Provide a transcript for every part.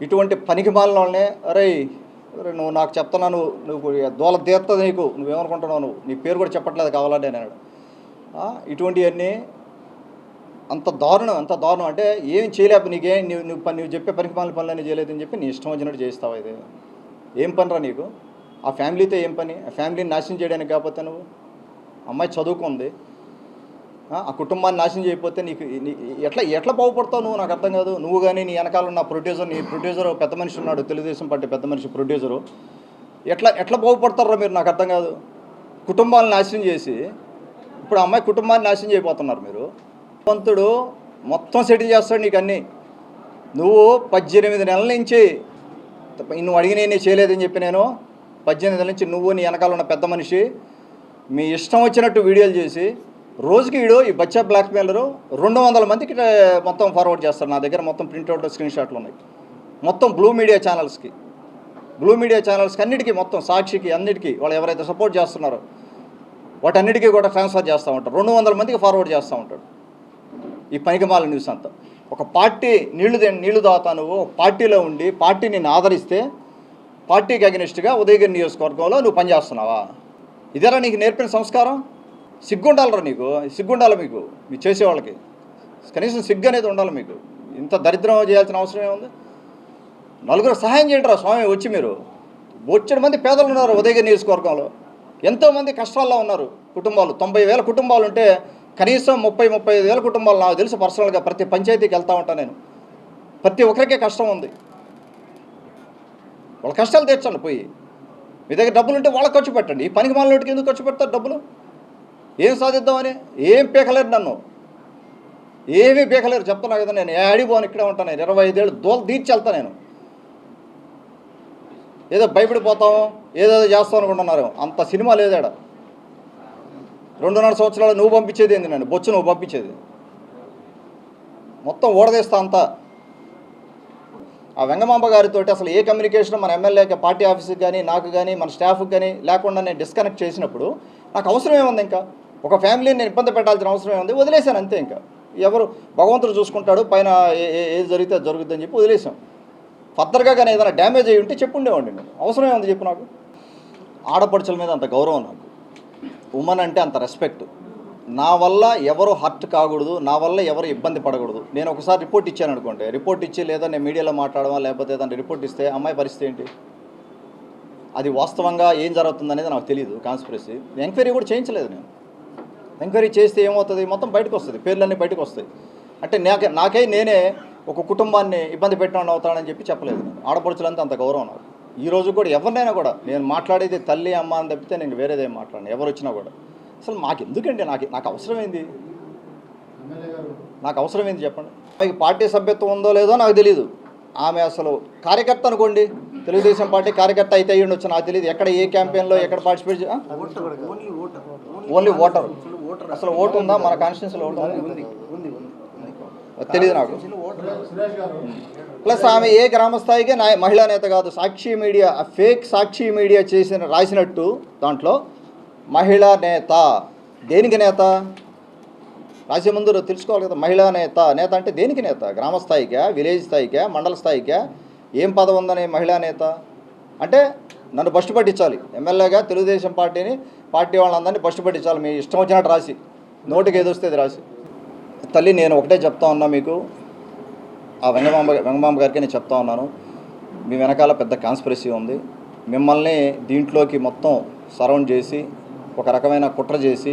ఇటువంటి పనికి వాళ్ళనే అరే అరే నువ్వు నాకు చెప్తున్నాను నువ్వు దోల తీరుతుంది నీకు నువ్వేమనుకుంటున్నావు నువ్వు నీ పేరు కూడా చెప్పట్లేదు కావాలంటే నేను ఇటువంటివన్నీ అంత దారుణం అంత దారుణం. అంటే ఏం చేయలేవు నీకేం నువ్వు నువ్వు పని నువ్వు చెప్పే పనికి మాలిన పనులన్నీ చేయలేదని చెప్పి నీ ఇష్టం వచ్చినట్టు చేస్తావు ఇది? ఏం పనిరా నీకు? ఆ ఫ్యామిలీతో ఏం పని? ఆ ఫ్యామిలీని నాశనం చేయడానికి కాకపోతే నువ్వు? అమ్మాయి చదువుకుంది. ఆ కుటుంబాన్ని నాశనం చేయకపోతే నీకు ఎట్లా ఎట్లా బాగుపడతావు నువ్వు? నాకు అర్థం కాదు. నువ్వు కానీ నీ వెనకాల ఉన్న ప్రొడ్యూసర్ నీ ప్రొడ్యూసర్ పెద్ద మనిషి ఉన్నాడు తెలుగుదేశం పార్టీ పెద్ద మనిషి ప్రొడ్యూసరు ఎట్లా ఎట్లా బాగుపడతారో మీరు? నాకు అర్థం కాదు. కుటుంబాలను నాశనం చేసి ఇప్పుడు అమ్మాయి కుటుంబాన్ని నాశనం చేయబోతున్నారు మీరు. పంతుడు మొత్తం సెటిల్ చేస్తాడు నీకు అన్నీ. నువ్వు పద్దెనిమిది నెలల నుంచి నువ్వు అడిగిన నేను చేయలేదని చెప్పి నేను పద్దెనిమిది నెలల నుంచి నువ్వు నీ వెనకాల ఉన్న పెద్ద మనిషి మీ ఇష్టం వచ్చినట్టు వీడియోలు చేసి రోజుకి వీడు ఈ బచ్చా బ్లాక్మెయిలరు రెండు వందల మందికి మొత్తం ఫార్వర్డ్ చేస్తారు. నా దగ్గర మొత్తం ప్రింట్అవుట్ స్క్రీన్ షాట్లు ఉన్నాయి. మొత్తం బ్లూ మీడియా ఛానల్స్కి బ్లూ మీడియా ఛానల్స్కి అన్నిటికీ మొత్తం సాక్షికి అన్నిటికీ వాళ్ళు ఎవరైతే సపోర్ట్ చేస్తున్నారో వాటన్నిటికీ కూడా ట్రాన్స్ఫర్ చేస్తూ ఉంటారు. రెండు వందల మందికి ఫార్వర్డ్ చేస్తూ ఉంటాడు. ఈ పనికిమాల న్యూస్ అంతా. ఒక పార్టీ నీళ్ళు నీళ్ళు దాతా నువ్వు పార్టీలో ఉండి పార్టీ నేను ఆదరిస్తే పార్టీకి అగెనిస్ట్గా ఉదయగిరి నియోజకవర్గంలో నువ్వు పనిచేస్తున్నావా? ఇదేరా నీకు నేర్పిన సంస్కారం? సిగ్గుండాలరా నీకు సిగ్గుండాలి మీకు మీరు చేసేవాళ్ళకి. కనీసం సిగ్గు అనేది ఉండాలి మీకు. ఇంత దరిద్రం చేయాల్సిన అవసరం ఏముంది? నలుగురు సహాయం చేయండిరా స్వామి వచ్చి మీరు. వచ్చిన మంది పేదలు ఉన్నారు ఉదయగిరి నియోజకవర్గంలో. ఎంతోమంది కష్టాల్లో ఉన్నారు కుటుంబాలు. తొంభై వేల కుటుంబాలు ఉంటే కనీసం ముప్పై ముప్పై ఐదు వేల కుటుంబాలు నాకు తెలుసు పర్సనల్గా. ప్రతి పంచాయతీకి వెళ్తా ఉంటాను నేను. ప్రతి ఒక్కరికే కష్టం ఉంది. వాళ్ళ కష్టాలు తీర్చండి పోయి. మీ దగ్గర డబ్బులు ఉంటే వాళ్ళకి ఖర్చు పెట్టండి. ఈ పనికి మాలలోటికి ఎందుకు ఖర్చు పెడతారు డబ్బులు? ఏం సాధిద్దామని? ఏం పీకలేరు నన్ను. ఏమీ పీకలేరు చెప్తున్నా కదా నేను. ఏడిపోను ఇక్కడే ఉంటాను నేను. ఇరవై ఐదేళ్ళు దోలు తీర్చి వెళ్తా నేను. ఏదో భయపడిపోతాము ఏదేదో చేస్తాం అనుకుంటున్నారు. అంత సినిమా లేదాడ రెండున్నర సంవత్సరాలు నువ్వు పంపించేది ఏంది నన్ను? బొచ్చు నువ్వు పంపించేది. మొత్తం ఓడదీస్తా అంతా. ఆ వెంగమాంబ గారితో అసలు ఏ కమ్యూనికేషన్ మన ఎమ్మెల్యేకి పార్టీ ఆఫీస్కి కానీ నాకు కానీ మన స్టాఫ్కి కానీ లేకుండా నేను డిస్కనెక్ట్ చేసినప్పుడు నాకు అవసరం ఏముంది ఇంకా? ఒక ఫ్యామిలీని నేను ఇబ్బంది పెట్టాల్సిన అవసరం ఉంది వదిలేశాను అంతే ఇంకా. ఎవరు భగవంతుడు చూసుకుంటాడు పైన ఏ- ఏది జరిగితే అది జరుగుతుందని చెప్పి వదిలేసాం ఫర్దర్గా కానీ ఏదైనా డ్యామేజ్ అయ్యి ఉంటే చెప్పుండేవాడిని నేను. అవసరమే ఉంది చెప్పు నాకు? ఆడపడుచుల మీద అంత గౌరవం నాకు. ఉమెన్ అంటే అంత రెస్పెక్ట్ నా వల్ల ఎవరు హర్ట్ కాకూడదు నా వల్ల ఎవరు ఇబ్బంది పడకూడదు. నేను ఒకసారి రిపోర్ట్ ఇచ్చాను అనుకోండి. రిపోర్ట్ ఇచ్చి లేదా నేను మీడియాలో మాట్లాడమా లేకపోతే ఏదైనా రిపోర్ట్ ఇస్తే అమ్మాయి పరిస్థితి ఏంటి? అది వాస్తవంగా ఏం జరుగుతుంది అనేది నాకు తెలియదు కాన్స్పిరసీ ఎంక్వైరీ కూడా చేయించలేదు నేను. ఎంక్వైరీ చేస్తే ఏమవుతుంది? మొత్తం బయటకు వస్తుంది పేర్లన్నీ బయటకు వస్తాయి అంటే నాకే నాకే నేనే ఒక కుటుంబాన్ని ఇబ్బంది పెట్టడం అవుతానని చెప్పి చెప్పలేదు నేను. ఆడపడుచులంతా అంత గౌరవం నాకు. ఈ రోజు కూడా ఎవరినైనా కూడా నేను మాట్లాడేది తల్లి అమ్మ అని తప్పితే నేను వేరేదేం మాట్లాడను. ఎవరు వచ్చినా కూడా. అసలు మాకు ఎందుకండి నాకు నాకు అవసరమైంది. నాకు అవసరమైంది చెప్పండి. ఆమెకి పార్టీ సభ్యత్వం ఉందో లేదో నాకు తెలియదు ఆమె అసలు కార్యకర్త అనుకోండి. తెలుగుదేశం పార్టీ కార్యకర్త అయితే అయ్యి ఉండొచ్చు నాకు తెలియదు ఎక్కడ ఏ క్యాంపెయిన్లో ఎక్కడ పార్టిసిపేట్? Only voter. అసలు ఓటు ఉందా? మన కాన్స్టిట్యూన్సీలో ఓటు ఉందా? అది తెలియదు నాకు. ప్లస్ ఆమె ఏ గ్రామ స్థాయికి నా మహిళా నేత కాదు సాక్షి మీడియా ఆ ఫేక్ సాక్షి మీడియా చేసిన రాసినట్టు దాంట్లో మహిళా నేత. దేనికి నేత? రాసే ముందు తెలుసుకోవాలి కదా మహిళా నేత. నేత అంటే దేనికి నేత? గ్రామ స్థాయికా విలేజ్ స్థాయికా మండల స్థాయికా? ఏం పదవి ఉందని మహిళా నేత? అంటే నన్ను బస్టు పట్టించాలి. ఎమ్మెల్యేగా తెలుగుదేశం పార్టీని పార్టీ వాళ్ళందరినీ ఫస్ట్ పెట్టించాలి మీ ఇష్టం వచ్చినట్టు రాసి. నోటికి ఏది వస్తే రాసి. తల్లి నేను ఒకటే చెప్తా ఉన్నా మీకు. ఆ వెంగమాంబ వెంగమాంబ గారికి నేను చెప్తా ఉన్నాను. మీ వెనకాల పెద్ద కాన్స్పిరసీ ఉంది. మిమ్మల్ని దీంట్లోకి మొత్తం సరౌండ్ చేసి ఒక రకమైన కుట్ర చేసి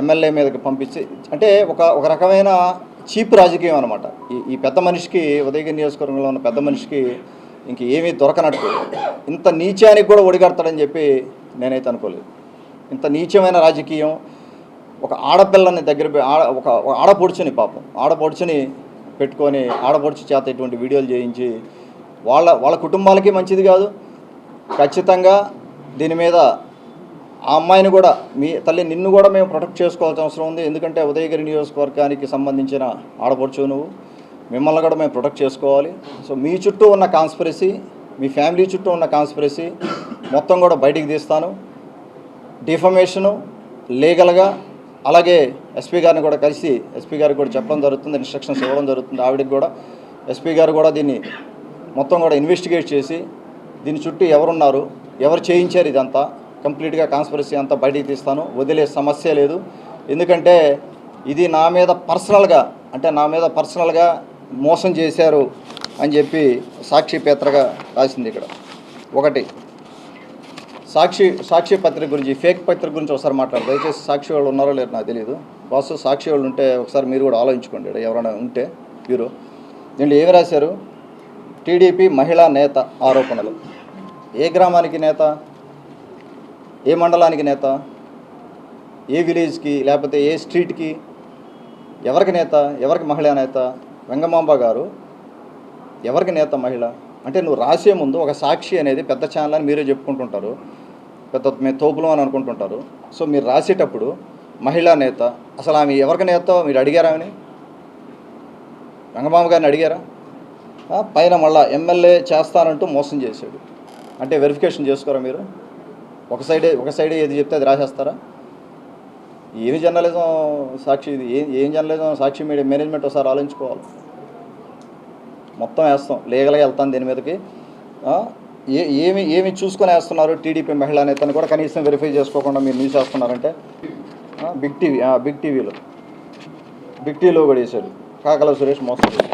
ఎమ్మెల్యే మీదకి పంపించి అంటే ఒక ఒక రకమైన చీప్ రాజకీయం అనమాట ఈ ఈ పెద్ద మనిషికి ఉదయగిరి నియోజకవర్గంలో ఉన్న పెద్ద మనిషికి ఇంక ఏమీ దొరకనట్టు. ఇంత నీచానికి కూడా ఒడిగడతాడని చెప్పి నేనైతే అనుకోలేదు. ఇంత నీచమైన రాజకీయం ఒక ఆడపిల్లని దగ్గర ఆడ ఒక ఆడపొడుచుని పాపం. ఆడపొడుచుని పెట్టుకొని ఆడపొడుచు చేత ఇటువంటి వీడియోలు చేయించి వాళ్ళ వాళ్ళ కుటుంబాలకి మంచిది కాదు. ఖచ్చితంగా దీని మీద ఆ అమ్మాయిని కూడా మీ తల్లి నిన్ను కూడా మేము ప్రొటెక్ట్ చేసుకోవాల్సిన అవసరం ఉంది. ఎందుకంటే ఉదయగిరి నియోజకవర్గానికి సంబంధించిన ఆడపడుచు నువ్వు. మిమ్మల్ని కూడా మేము ప్రొటెక్ట్ చేసుకోవాలి. సో మీ చుట్టూ ఉన్న కాన్స్పిరసీ మీ ఫ్యామిలీ చుట్టూ ఉన్న కాన్స్పిరసీ మొత్తం కూడా బయటికి తీస్తాను. డిఫమేషను లీగల్గా అలాగే ఎస్పీ గారిని కూడా కలిసి ఎస్పీ గారికి కూడా చెప్పడం జరుగుతుంది ఇన్స్ట్రక్షన్స్ ఇవ్వడం జరుగుతుంది. ఆవిడకి కూడా ఎస్పీ గారు కూడా దీన్ని మొత్తం కూడా ఇన్వెస్టిగేట్ చేసి దీని చుట్టూ ఎవరున్నారు ఎవరు చేయించారు ఇదంతా. కంప్లీట్గా కాన్స్పరసీ అంతా బయటికి తీస్తాను. వదిలే సమస్య లేదు. ఎందుకంటే ఇది నా మీద పర్సనల్గా అంటే నా మీద పర్సనల్గా మోసం చేశారు అని చెప్పి సాక్షి పేత్రగా రాసింది ఇక్కడ. ఒకటి. సాక్షి సాక్షి పత్రిక గురించి ఫేక్ పత్రిక గురించి ఒకసారి మాట్లాడు. దయచేసి సాక్షి వాళ్ళు ఉన్నారో లేరు నాకు తెలియదు వాస్తు సాక్షి వాళ్ళు ఉంటే ఒకసారి మీరు కూడా ఆలోచించుకోండి. ఎవరైనా ఉంటే మీరు. దీంట్లో ఏమి రాశారు? టీడీపీ మహిళా నేత ఆరోపణలు. ఏ గ్రామానికి నేత? ఏ మండలానికి నేత? ఏ విలేజ్కి లేకపోతే ఏ స్ట్రీట్కి? ఎవరికి నేత? ఎవరికి మహిళా నేత? వెంగమాంబ గారు ఎవరికి నేత మహిళ? అంటే నువ్వు రాసే ముందు ఒక సాక్షి అనేది పెద్ద ఛానల్ అని మీరే చెప్పుకుంటుంటారు. పెద్ద మేము తోపులం అని అనుకుంటుంటారు. సో మీరు రాసేటప్పుడు మహిళా నేత అసలు ఆమె ఎవరికి నేత మీరు అడిగారా అని రంగమామ గారిని అడిగారా? పైన మళ్ళా ఎమ్మెల్యే చేస్తానంటూ మోసం చేశాడు. అంటే వెరిఫికేషన్ చేసుకోరా మీరు? ఒక సైడే ఒక సైడే ఏది చెప్తే అది రాసేస్తారా? ఏమి జర్నలిజం సాక్షి ఇది? ఏం ఏం జర్నలిజం సాక్షి మీడియా మేనేజ్మెంట్ ఒకసారి ఆలోచించుకోవాలి. మొత్తం వేస్తాం. లీగల్గా వెళ్తాను దీని మీదకి. ఏ ఏమి ఏమి చూసుకొని వేస్తున్నారు టీడీపీ మహిళా నేతను కూడా కనీసం వెరిఫై చేసుకోకుండా మీరు న్యూస్ వేస్తున్నారంటే? బిగ్ టీవీ బిగ్ టీవీలో. బిగ్ టీవీలో కూడా వేశాడు. కాకల సురేష్ మోసం